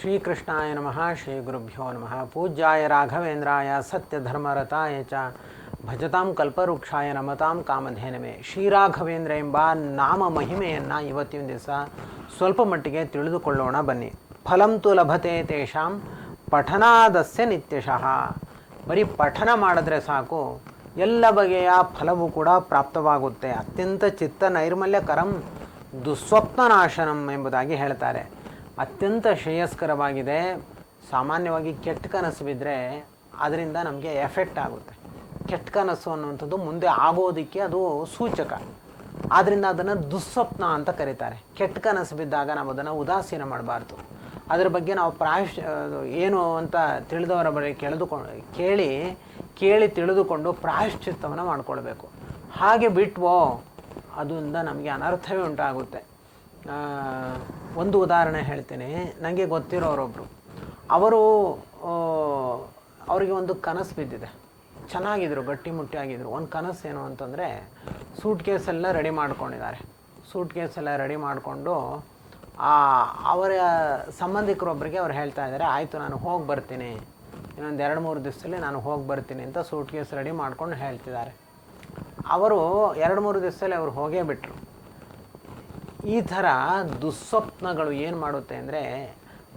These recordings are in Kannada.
ಶ್ರೀಕೃಷ್ಣಾಯ ನಮಃ ಶ್ರೀ ಗುರುಭ್ಯೋ ನಮಃ ಪೂಜ್ಯಾಯ ರಾಘವೇಂದ್ರಾಯ ಸತ್ಯಧರ್ಮರತಾಯ ಚ ಭಜತಾಂ ಕಲ್ಪವೃಕ್ಷಾಯ ನಮತಾಂ ಕಾಮಧೇನಮೆ ಶ್ರೀರಾಘವೇಂದ್ರ ಎಂಬ ನಾಮ ಮಹಿಮೆಯನ್ನು ಇವತ್ತಿನ ದಿವಸ ಸ್ವಲ್ಪ ಮಟ್ಟಿಗೆ ತಿಳಿದುಕೊಳ್ಳೋಣ ಬನ್ನಿ। ಫಲಂ ತು ಲಭತೆ ತೇಷಾಂ ಪಠನಾದಸ್ಯ ನಿತ್ಯಶಃ। ಬರೀ ಪಠನ ಮಾಡಿದ್ರೆ ಸಾಕು, ಎಲ್ಲ ಬಗೆಯ ಫಲವೂ ಕೂಡ ಪ್ರಾಪ್ತವಾಗುತ್ತೆ। ಅತ್ಯಂತ ಚಿತ್ತ ನೈರ್ಮಲ್ಯಕರಂ ದುಸ್ವಪ್ನನಾಶನಂ ಎಂಬುದಾಗಿ ಹೇಳ್ತಾರೆ। ಅತ್ಯಂತ ಶ್ರೇಯಸ್ಕರವಾಗಿದೆ. ಸಾಮಾನ್ಯವಾಗಿ ಕೆಟ್ಟ ಕನಸು ಬಿದ್ದರೆ ಅದರಿಂದ ನಮಗೆ ಎಫೆಕ್ಟ್ ಆಗುತ್ತೆ. ಕೆಟ್ಟ ಕನಸು ಅನ್ನುವಂಥದ್ದು ಮುಂದೆ ಆಗೋದಕ್ಕೆ ಅದು ಸೂಚಕ. ಆದ್ದರಿಂದ ಅದನ್ನು ದುಸ್ವಪ್ನ ಅಂತ ಕರೀತಾರೆ. ಕೆಟ್ಟ ಕನಸು ಬಿದ್ದಾಗ ನಾವು ಅದನ್ನು ಉದಾಸೀನ ಮಾಡಬಾರ್ದು. ಅದ್ರ ಬಗ್ಗೆ ನಾವು ಪ್ರಾಯಶ್ ಏನು ಅಂತ ತಿಳಿದವರ ಬಳಿ ಕೇಳಿದುಕೊಂಡು ಕೇಳಿ ಕೇಳಿ ತಿಳಿದುಕೊಂಡು ಪ್ರಾಯಶ್ಚಿತ್ತವನ್ನು ಮಾಡಿಕೊಳ್ಬೇಕು. ಹಾಗೆ ಬಿಟ್ವೋ ಅದರಿಂದ ನಮಗೆ ಅನರ್ಥವೇ ಉಂಟಾಗುತ್ತೆ. ಒಂದು ಉದಾಹರಣೆ ಹೇಳ್ತೀನಿ. ನನಗೆ ಗೊತ್ತಿರೋರೊಬ್ಬರು ಅವರು ಅವರಿಗೆ ಒಂದು ಕನಸು ಬಿದ್ದಿದೆ. ಚೆನ್ನಾಗಿದ್ರು ಗಟ್ಟಿಮುಟ್ಟಿಯಾಗಿದ್ರು ಒಂದು ಕನಸು ಏನು ಅಂತಂದರೆ, ಸೂಟ್ ಕೇಸೆಲ್ಲ ರೆಡಿ ಮಾಡ್ಕೊಂಡಿದ್ದಾರೆ. ಸೂಟ್ ಕೇಸೆಲ್ಲ ರೆಡಿ ಮಾಡಿಕೊಂಡು ಅವರ ಸಂಬಂಧಿಕರೊಬ್ಬರಿಗೆ ಅವ್ರು ಹೇಳ್ತಾ ಇದ್ದಾರೆ, ಆಯಿತು, ನಾನು ಹೋಗಿ ಬರ್ತೀನಿ. ಇನ್ನೊಂದು ಎರಡು ಮೂರು ದಿವಸದಲ್ಲಿ ನಾನು ಹೋಗಿ ಬರ್ತೀನಿ ಅಂತ ಸೂಟ್ ಕೇಸ್ ರೆಡಿ ಮಾಡ್ಕೊಂಡು ಹೇಳ್ತಿದ್ದಾರೆ. ಅವರು ಎರಡು ಮೂರು ದಿವಸದಲ್ಲಿ ಅವ್ರು ಹೋಗೇ ಬಿಟ್ಟರು ಈ ಥರ ದುಸ್ವಪ್ನಗಳು ಏನು ಮಾಡುತ್ತೆ ಅಂದರೆ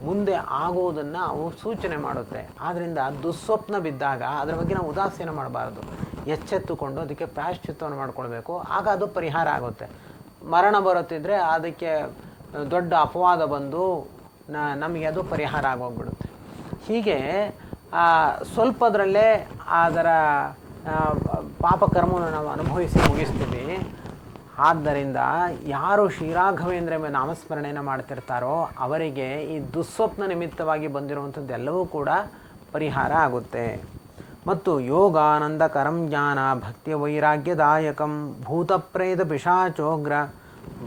ಮುಂದೆ ಆಗೋದನ್ನು ಅವು ಸೂಚನೆ ಮಾಡುತ್ತೆ. ಆದ್ದರಿಂದ ದುಸ್ವಪ್ನ ಬಿದ್ದಾಗ ಅದರ ಬಗ್ಗೆ ನಾವು ಉದಾಸೀನ ಮಾಡಬಾರ್ದು. ಎಚ್ಚೆತ್ತುಕೊಂಡು ಅದಕ್ಕೆ ಪ್ರಾಯಶ್ಚಿತ್ತವನ್ನು ಮಾಡಿಕೊಳ್ಬೇಕು. ಆಗ ಅದು ಪರಿಹಾರ ಆಗುತ್ತೆ. ಮರಣ ಬರುತ್ತಿದ್ದರೆ ಅದಕ್ಕೆ ದೊಡ್ಡ ಅಪವಾದ ಬಂದು ನಮಗೆ ಅದು ಪರಿಹಾರ ಆಗೋಗ್ಬಿಡುತ್ತೆ. ಹೀಗೆ ಸ್ವಲ್ಪದರಲ್ಲೇ ಅದರ ಪಾಪಕರ್ಮವನ್ನು ನಾವು ಅನುಭವಿಸಿ ಮುಗಿಸ್ತೀವಿ. ಆದ್ದರಿಂದ ಯಾರು ಶ್ರೀರಾಘವೇಂದ್ರ ನಾಮಸ್ಮರಣೆಯನ್ನು ಮಾಡ್ತಿರ್ತಾರೋ ಅವರಿಗೆ ಈ ದುಸ್ವಪ್ನ ನಿಮಿತ್ತವಾಗಿ ಬಂದಿರುವಂಥದ್ದೆಲ್ಲವೂ ಕೂಡ ಪರಿಹಾರ ಆಗುತ್ತೆ. ಮತ್ತು ಯೋಗಾನಂದಕರಂ ಜ್ಞಾನ ಭಕ್ತಿ ವೈರಾಗ್ಯದಾಯಕಂ ಭೂತಪ್ರೇತ ಪಿಶಾಚೋಗ್ರ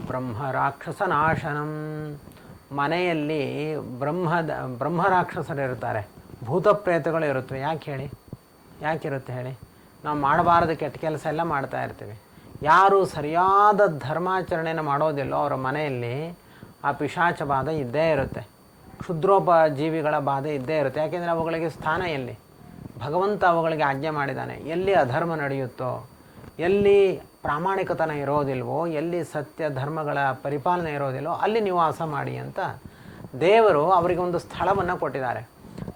ಬ್ರಹ್ಮ ರಾಕ್ಷಸ ನಾಶನಂ. ಮನೆಯಲ್ಲಿ ಬ್ರಹ್ಮದ ಬ್ರಹ್ಮ ಭೂತಪ್ರೇತಗಳು ಭೂತ ಪ್ರೇತಗಳು ಇರುತ್ತವೆ. ಯಾಕೆ ಹೇಳಿ? ಯಾಕಿರುತ್ತೆ ಹೇಳಿ? ನಾವು ಮಾಡಬಾರದು, ಕೆಟ್ಟ ಕೆಲಸ ಎಲ್ಲ ಮಾಡ್ತಾ ಇರ್ತೀವಿ. ಯಾರು ಸರಿಯಾದ ಧರ್ಮಾಚರಣೆಯನ್ನು ಮಾಡೋದಿಲ್ಲೋ ಅವರ ಮನೆಯಲ್ಲಿ ಆ ಪಿಶಾಚ ಬಾಧೆ ಇದ್ದೇ ಇರುತ್ತೆ. ಕ್ಷುದ್ರೋಪ ಜೀವಿಗಳ ಬಾಧೆ ಇದ್ದೇ ಇರುತ್ತೆ. ಯಾಕೆಂದರೆ ಅವುಗಳಿಗೆ ಸ್ಥಾನ ಎಲ್ಲಿ? ಭಗವಂತ ಅವುಗಳಿಗೆ ಆಜ್ಞೆ ಮಾಡಿದ್ದಾನೆ. ಎಲ್ಲಿ ಅಧರ್ಮ ನಡೆಯುತ್ತೋ, ಎಲ್ಲಿ ಪ್ರಾಮಾಣಿಕತನ ಇರೋದಿಲ್ವೋ, ಎಲ್ಲಿ ಸತ್ಯ ಧರ್ಮಗಳ ಪರಿಪಾಲನೆ ಇರೋದಿಲ್ವೋ, ಅಲ್ಲಿ ನಿವಾಸ ಮಾಡಿ ಅಂತ ದೇವರು ಅವರಿಗೆ ಒಂದು ಸ್ಥಳವನ್ನು ಕೊಟ್ಟಿದ್ದಾರೆ.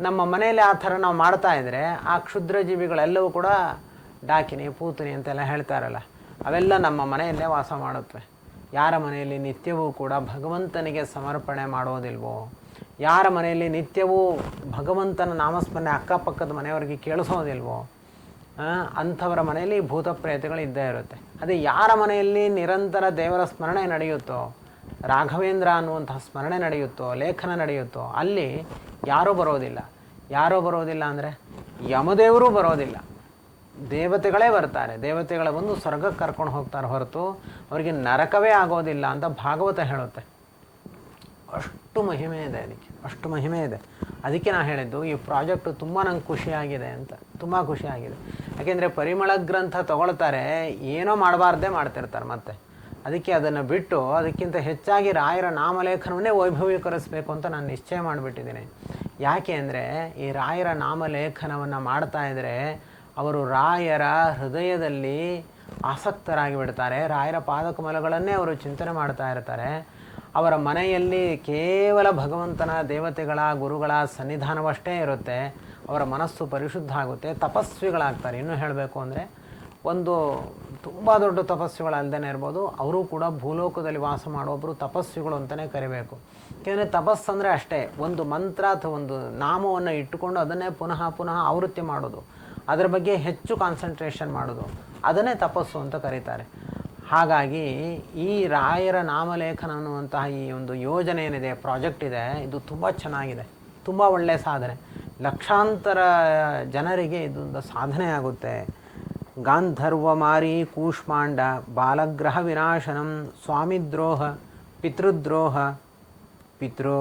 ನಮ್ಮ ಮನೆಯಲ್ಲಿ ಆ ಥರ ನಾವು ಮಾಡ್ತಾ ಇದ್ದರೆ ಆ ಕ್ಷುದ್ರ ಜೀವಿಗಳೆಲ್ಲವೂ ಕೂಡ ಡಾಕಿನಿ, ಪೂತನಿ ಅಂತೆಲ್ಲ ಹೇಳ್ತಾರಲ್ಲ. ಅವೆಲ್ಲ ನಮ್ಮ ಮನೆಯಲ್ಲೇ ವಾಸ ಮಾಡುತ್ತವೆ. ಯಾರ ಮನೆಯಲ್ಲಿ ನಿತ್ಯವೂ ಕೂಡ ಭಗವಂತನಿಗೆ ಸಮರ್ಪಣೆ ಮಾಡೋದಿಲ್ವೋ? ಯಾರ ಮನೆಯಲ್ಲಿ ನಿತ್ಯವೂ ಭಗವಂತನ ನಾಮಸ್ಮರಣೆ ಅಕ್ಕಪಕ್ಕದ ಮನೆಯವರಿಗೆ ಕೇಳಿಸೋದಿಲ್ವೋ? ಅಂಥವರ ಮನೆಯಲ್ಲಿ ಭೂತ ಪ್ರೇತಗಳು ಇದ್ದೇ ಇರುತ್ತೆ. ಅದೇ ಯಾರ ಮನೆಯಲ್ಲಿ ನಿರಂತರ ದೇವರ ಸ್ಮರಣೆ ನಡೆಯುತ್ತೋ, ರಾಘವೇಂದ್ರ ಅನ್ನುವಂತಹ ಸ್ಮರಣೆ ನಡೆಯುತ್ತೋ, ಲೇಖನ ನಡೆಯುತ್ತೋ, ಅಲ್ಲಿ ಯಾರೂ ಬರೋದಿಲ್ಲ. ಯಾರೂ ಬರೋದಿಲ್ಲ ಅಂದರೆ ಯಮದೇವರೂ ಬರೋದಿಲ್ಲ. ದೇವತೆಗಳೇ ಬರ್ತಾರೆ. ದೇವತೆಗಳ ಬಂದು ಸ್ವರ್ಗಕ್ಕೆ ಕರ್ಕೊಂಡು ಹೋಗ್ತಾರೆ ಹೊರತು ಅವರಿಗೆ ನರಕವೇ ಆಗೋದಿಲ್ಲ ಅಂತ ಭಾಗವತ ಹೇಳುತ್ತೆ. ಅಷ್ಟು ಮಹಿಮೆ ಇದೆ ಅದಕ್ಕೆ. ಅಷ್ಟು ಮಹಿಮೆ ಇದೆ. ಅದಕ್ಕೆ ನಾನು ಹೇಳಿದ್ದು, ಈ ಪ್ರಾಜೆಕ್ಟು ತುಂಬ ನಂಗೆ ಖುಷಿಯಾಗಿದೆ ಅಂತ. ತುಂಬ ಖುಷಿಯಾಗಿದೆ. ಯಾಕೆಂದರೆ ಪರಿಮಳ ಗ್ರಂಥ ತಗೊಳ್ತಾರೆ, ಏನೋ ಮಾಡಬಾರ್ದೇ ಮಾಡ್ತಿರ್ತಾರೆ ಮತ್ತೆ. ಅದಕ್ಕೆ ಅದನ್ನು ಬಿಟ್ಟು ಅದಕ್ಕಿಂತ ಹೆಚ್ಚಾಗಿ ರಾಯರ ನಾಮಲೇಖನವನ್ನೇ ವೈಭವೀಕರಿಸಬೇಕು ಅಂತ ನಾನು ನಿಶ್ಚಯ ಮಾಡಿಬಿಟ್ಟಿದ್ದೀನಿ. ಯಾಕೆ ಅಂದರೆ ಈ ರಾಯರ ನಾಮಲೇಖನವನ್ನು ಮಾಡ್ತಾ ಇದ್ದರೆ ಅವರು ರಾಯರ ಹೃದಯದಲ್ಲಿ ಆಸಕ್ತರಾಗಿ ಬಿಡ್ತಾರೆ. ರಾಯರ ಪಾದಕಮಲಗಳನ್ನೇ ಅವರು ಚಿಂತನೆ ಮಾಡ್ತಾ ಇರ್ತಾರೆ. ಅವರ ಮನೆಯಲ್ಲಿ ಕೇವಲ ಭಗವಂತನ ದೇವತೆಗಳ, ಗುರುಗಳ ಸನ್ನಿಧಾನವಷ್ಟೇ ಇರುತ್ತೆ. ಅವರ ಮನಸ್ಸು ಪರಿಶುದ್ಧ ಆಗುತ್ತೆ. ತಪಸ್ವಿಗಳಾಗ್ತಾರೆ. ಇನ್ನೂ ಹೇಳಬೇಕು ಅಂದರೆ ಒಂದು ತುಂಬ ದೊಡ್ಡ ತಪಸ್ವಿಗಳಲ್ಲದೇ ಇರ್ಬೋದು. ಅವರು ಕೂಡ ಭೂಲೋಕದಲ್ಲಿ ವಾಸ ಮಾಡುವವರು ತಪಸ್ವಿಗಳು ಅಂತಲೇ ಕರಿಬೇಕು. ಯಾಕೆಂದರೆ ತಪಸ್ಸಂದರೆ ಅಷ್ಟೇ. ಒಂದು ಮಂತ್ರ ಅಥವಾ ಒಂದು ನಾಮವನ್ನು ಇಟ್ಟುಕೊಂಡು ಅದನ್ನೇ ಪುನಃ ಪುನಃ ಆವೃತ್ತಿ ಮಾಡೋದು. ಅದರ ಬಗ್ಗೆ ಹೆಚ್ಚು ಕಾನ್ಸಂಟ್ರೇಷನ್ ಮಾಡೋದು. ಅದನ್ನೇ ತಪಸ್ಸು ಅಂತ ಕರೀತಾರೆ. ಹಾಗಾಗಿ ಈ ರಾಯರ ನಾಮಲೇಖನ ಅನ್ನುವಂತಹ ಈ ಒಂದು ಯೋಜನೆ ಏನಿದೆ ಪ್ರಾಜೆಕ್ಟ್ ಇದೆ, ಇದು ತುಂಬ ಚೆನ್ನಾಗಿದೆ. ತುಂಬ ಒಳ್ಳೆಯ ಸಾಧನೆ. ಲಕ್ಷಾಂತರ ಜನರಿಗೆ ಇದೊಂದು ಸಾಧನೆ ಆಗುತ್ತೆ. ಗಾಂಧರ್ವ ಮಾರಿ ಕೂಷ್ಮಾಂಡ, ಬಾಲಗ್ರಹ ವಿನಾಶನಂ, ಸ್ವಾಮಿದ್ರೋಹ, ಪಿತೃದ್ರೋಹ, ಪಿತೃ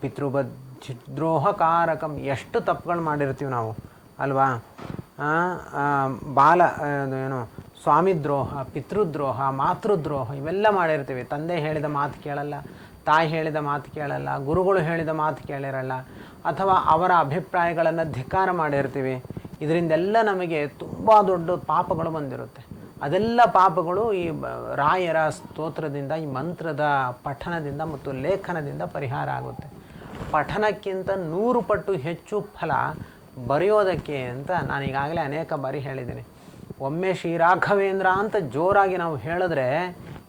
ಪಿತೃಬದ್ರೋಹಕಾರಕಂ ಎಷ್ಟು ತಪ್ಪುಗಳು ಮಾಡಿರ್ತೀವಿ ನಾವು. ಅಲ್ವಾ? ಬಾಲ ಏನು, ಸ್ವಾಮಿದ್ರೋಹ, ಪಿತೃದ್ರೋಹ, ಮಾತೃದ್ರೋಹ ಇವೆಲ್ಲ ಮಾಡಿರ್ತೀವಿ. ತಂದೆ ಹೇಳಿದ ಮಾತು ಕೇಳಲ್ಲ, ತಾಯಿ ಹೇಳಿದ ಮಾತು ಕೇಳಲ್ಲ, ಗುರುಗಳು ಹೇಳಿದ ಮಾತು ಕೇಳಿರಲ್ಲ, ಅಥವಾ ಅವರ ಅಭಿಪ್ರಾಯಗಳನ್ನು ಧಿಕ್ಕಾರ ಮಾಡಿರ್ತೀವಿ. ಇದರಿಂದೆಲ್ಲ ನಮಗೆ ತುಂಬ ದೊಡ್ಡ ಪಾಪಗಳು ಬಂದಿರುತ್ತೆ. ಅದೆಲ್ಲ ಪಾಪಗಳು ಈ ರಾಯರ ಸ್ತೋತ್ರದಿಂದ, ಈ ಮಂತ್ರದ ಪಠನದಿಂದ ಮತ್ತು ಲೇಖನದಿಂದ ಪರಿಹಾರ ಆಗುತ್ತೆ. ಪಠನಕ್ಕಿಂತ ನೂರು ಪಟ್ಟು ಹೆಚ್ಚು ಫಲ ಬರೆಯೋದಕ್ಕೆ ಅಂತ ನಾನು ಈಗಾಗಲೇ ಅನೇಕ ಬಾರಿ ಹೇಳಿದ್ದೀನಿ. ಒಮ್ಮೆ ಶ್ರೀರಾಘವೇಂದ್ರ ಅಂತ ಜೋರಾಗಿ ನಾವು ಹೇಳಿದ್ರೆ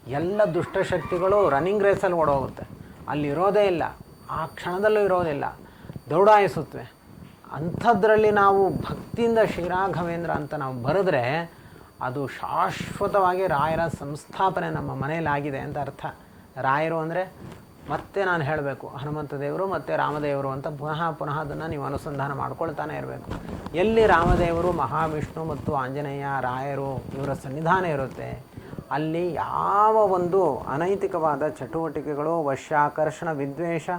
ಎಲ್ಲ ದುಷ್ಟಶಕ್ತಿಗಳು ರನ್ನಿಂಗ್ ರೇಸಲ್ಲಿ ಓಡೋಗುತ್ತೆ. ಅಲ್ಲಿರೋದೇ ಇಲ್ಲ. ಆ ಕ್ಷಣದಲ್ಲೂ ಇರೋದಿಲ್ಲ ದೌಡಾಯಿಸುತ್ತವೆ. ಅಂಥದ್ರಲ್ಲಿ ನಾವು ಭಕ್ತಿಯಿಂದ ಶ್ರೀರಾಘವೇಂದ್ರ ಅಂತ ನಾವು ಬರೆದ್ರೆ ಅದು ಶಾಶ್ವತವಾಗಿ ರಾಯರ ಸಂಸ್ಥಾಪನೆ ನಮ್ಮ ಮನೆಯಲ್ಲಾಗಿದೆ ಅಂತ ಅರ್ಥ. ರಾಯರು ಅಂದರೆ ಮತ್ತೆ ನಾನು ಹೇಳಬೇಕು, ಹನುಮಂತ ದೇವರು ಮತ್ತು ರಾಮದೇವರು ಅಂತ ಪುನಃ ಪುನಃ ಅದನ್ನು ನೀವು ಅನುಸಂಧಾನ ಮಾಡ್ಕೊಳ್ತಾನೆ ಇರಬೇಕು. ಎಲ್ಲಿ ರಾಮದೇವರು, ಮಹಾವಿಷ್ಣು ಮತ್ತು ಆಂಜನೇಯ ರಾಯರು ಇವರ ಸನ್ನಿಧಾನ ಇರುತ್ತೆ, ಅಲ್ಲಿ ಯಾವ ಒಂದು ಅನೈತಿಕವಾದ ಚಟುವಟಿಕೆಗಳು, ವಶ್ಯಾಕರ್ಷಣ, ವಿದ್ವೇಷ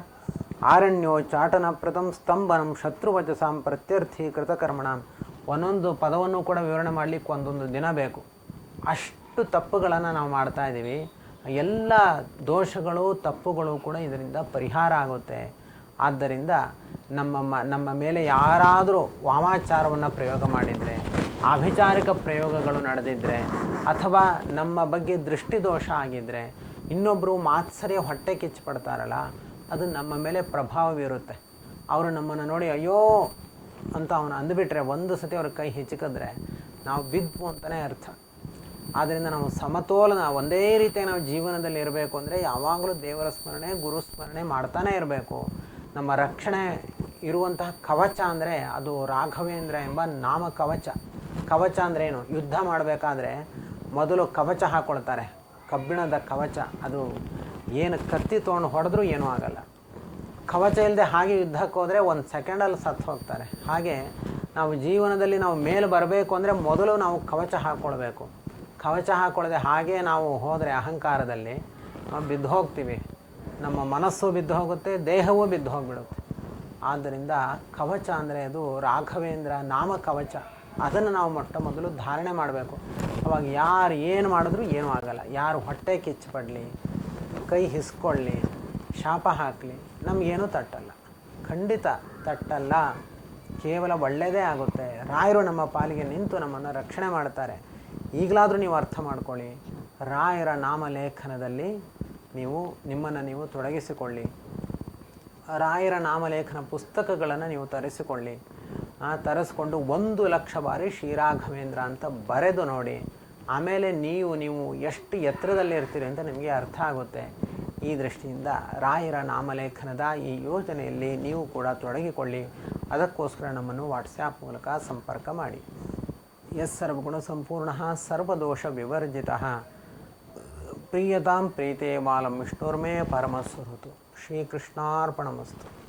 ಆರಣ್ಯೋಚ್ಚಾಟನ ಪ್ರಥಮ ಸ್ತಂಭನಂ ಶತ್ರುವಚಸಾಂ ಪ್ರತ್ಯರ್ಥಿ ಕೃತಕರ್ಮಣ ಒಂದೊಂದು ಪದವನ್ನು ಕೂಡ ವಿವರಣೆ ಮಾಡಲಿಕ್ಕೆ ಒಂದೊಂದು ದಿನ ಬೇಕು. ಅಷ್ಟು ತಪ್ಪುಗಳನ್ನು ನಾವು ಮಾಡ್ತಾ ಇದ್ದೀವಿ. ಎಲ್ಲ ದೋಷಗಳು, ತಪ್ಪುಗಳು ಕೂಡ ಇದರಿಂದ ಪರಿಹಾರ ಆಗುತ್ತೆ. ಆದ್ದರಿಂದ ನಮ್ಮ ಮ, ನಮ್ಮ ಮೇಲೆ ಯಾರಾದರೂ ವಾಮಾಚಾರವನ್ನು ಪ್ರಯೋಗ ಮಾಡಿದರೆ ಆಭಿಚಾರಿಕ ಪ್ರಯೋಗಗಳು ನಡೆದಿದ್ದರೆ ಅಥವಾ ನಮ್ಮ ಬಗ್ಗೆ ದೃಷ್ಟಿದೋಷ ಆಗಿದ್ದರೆ ಇನ್ನೊಬ್ಬರು ಮಾತ್ಸರ್ಯ ಹೊಟ್ಟೆ ಕಿಚ್ಚು ಪಡ್ತಾರಲ್ಲ, ಅದು ನಮ್ಮ ಮೇಲೆ ಪ್ರಭಾವ ಬೀರುತ್ತೆ ಅವರು ನಮ್ಮನ್ನು ನೋಡಿ, ಅಯ್ಯೋ! ಅಂತ ಅವನು ಅಂದುಬಿಟ್ರೆ, ಒಂದು ಸತಿ ಅವ್ರ ಕೈ ಹೆಚ್ಚಿಕಿದ್ರೆ ನಾವು ಬಿದ್ದು ಅಂತಲೇ ಅರ್ಥ. ಆದ್ದರಿಂದ ನಾವು ಸಮತೋಲನ, ಒಂದೇ ರೀತಿಯಾಗಿ ನಾವು ಜೀವನದಲ್ಲಿ ಇರಬೇಕು ಅಂದರೆ ಯಾವಾಗಲೂ ದೇವರ ಸ್ಮರಣೆ, ಗುರು ಸ್ಮರಣೆ ಮಾಡ್ತಾನೇ ಇರಬೇಕು. ನಮ್ಮ ರಕ್ಷಣೆ ಇರುವಂತಹ ಕವಚ ಅಂದರೆ ಅದು ರಾಘವೇಂದ್ರ ಎಂಬ ನಾಮ ಕವಚ. ಕವಚ ಅಂದರೆ ಏನು? ಯುದ್ಧ ಮಾಡಬೇಕಾದ್ರೆ ಮೊದಲು ಕವಚ ಹಾಕ್ಕೊಳ್ತಾರೆ ಕಬ್ಬಿಣದ ಕವಚ. ಅದು ಏನು ಕತ್ತಿ ತೊಗೊಂಡು ಹೊಡೆದ್ರೂ ಏನೂ ಆಗಲ್ಲ. ಕವಚ ಇಲ್ಲದೆ ಹಾಗೆ ಯುದ್ಧಕ್ಕೆ ಹೋದರೆ ಒಂದು ಸೆಕೆಂಡಲ್ಲಿ ಸತ್ತು ಹೋಗ್ತಾರೆ. ಹಾಗೆ ನಾವು ಜೀವನದಲ್ಲಿ ನಾವು ಮೇಲೆ ಬರಬೇಕು ಅಂದರೆ ಮೊದಲು ನಾವು ಕವಚ ಹಾಕ್ಕೊಳ್ಬೇಕು ಕವಚ ಹಾಕೊಳ್ಳದೆ ಹಾಗೆ ನಾವು ಹೋದರೆ ಅಹಂಕಾರದಲ್ಲಿ ಬಿದ್ದು ಹೋಗ್ತೀವಿ. ನಮ್ಮ ಮನಸ್ಸು ಬಿದ್ದು ಹೋಗುತ್ತೆ, ದೇಹವೂ ಬಿದ್ದು ಹೋಗ್ಬಿಡುತ್ತೆ. ಆದ್ದರಿಂದ ಕವಚ ಅಂದರೆ ಅದು ರಾಘವೇಂದ್ರ ನಾಮ ಕವಚ. ಅದನ್ನು ನಾವು ಮೊಟ್ಟ ಮೊದಲು ಧಾರಣೆ ಮಾಡಬೇಕು. ಅವಾಗ ಯಾರು ಏನು ಮಾಡಿದ್ರೂ ಏನೂ ಆಗಲ್ಲ. ಯಾರು ಹೊಟ್ಟೆ ಕಿಚ್ಚು ಪಡಲಿ ಕೈ ಹಿಸ್ಕೊಳ್ಳಿ, ಶಾಪ ಹಾಕಲಿ, ನಮಗೇನೂ ತಟ್ಟಲ್ಲ. ಖಂಡಿತ ತಟ್ಟಲ್ಲ. ಕೇವಲ ಒಳ್ಳೆಯದೇ ಆಗುತ್ತೆ. ರಾಯರು ನಮ್ಮ ಪಾಲಿಗೆ ನಿಂತು ನಮ್ಮನ್ನು ರಕ್ಷಣೆ ಮಾಡ್ತಾರೆ. ಈಗಲಾದರೂ ನೀವು ಅರ್ಥ ಮಾಡ್ಕೊಳ್ಳಿ. ರಾಯರ ನಾಮಲೇಖನದಲ್ಲಿ ನೀವು ನಿಮ್ಮನ್ನು ನೀವು ತೊಡಗಿಸಿಕೊಳ್ಳಿ. ರಾಯರ ನಾಮಲೇಖನ ಪುಸ್ತಕಗಳನ್ನು ನೀವು ತರಿಸಿಕೊಳ್ಳಿ. ಆ, ತರಿಸ್ಕೊಂಡು ಒಂದು ಲಕ್ಷ ಬಾರಿ ಶ್ರೀರಾಘವೇಂದ್ರ ಅಂತ ಬರೆದು ನೋಡಿ. ಆಮೇಲೆ ನೀವು ನೀವು ಎಷ್ಟು ಎತ್ತರದಲ್ಲಿ ಇರ್ತೀರಿ ಅಂತ ನಿಮಗೆ ಅರ್ಥ ಆಗುತ್ತೆ. ಈ ದೃಷ್ಟಿಯಿಂದ ರಾಯರ ನಾಮಲೇಖನದ ಈ ಯೋಜನೆಯಲ್ಲಿ ನೀವು ಕೂಡ ತೊಡಗಿಕೊಳ್ಳಿ. ಅದಕ್ಕೋಸ್ಕರ ನಮ್ಮನ್ನು ವಾಟ್ಸ್ಯಾಪ್ ಮೂಲಕ ಸಂಪರ್ಕ ಮಾಡಿ. यस्सर्वगुणसम्पूर्णः सर्वदोषविवर्जितः। प्रीयता प्रीते बालं विष्णुर्मे परमस्वरुतु श्रीकृष्णार्पणमस्तु।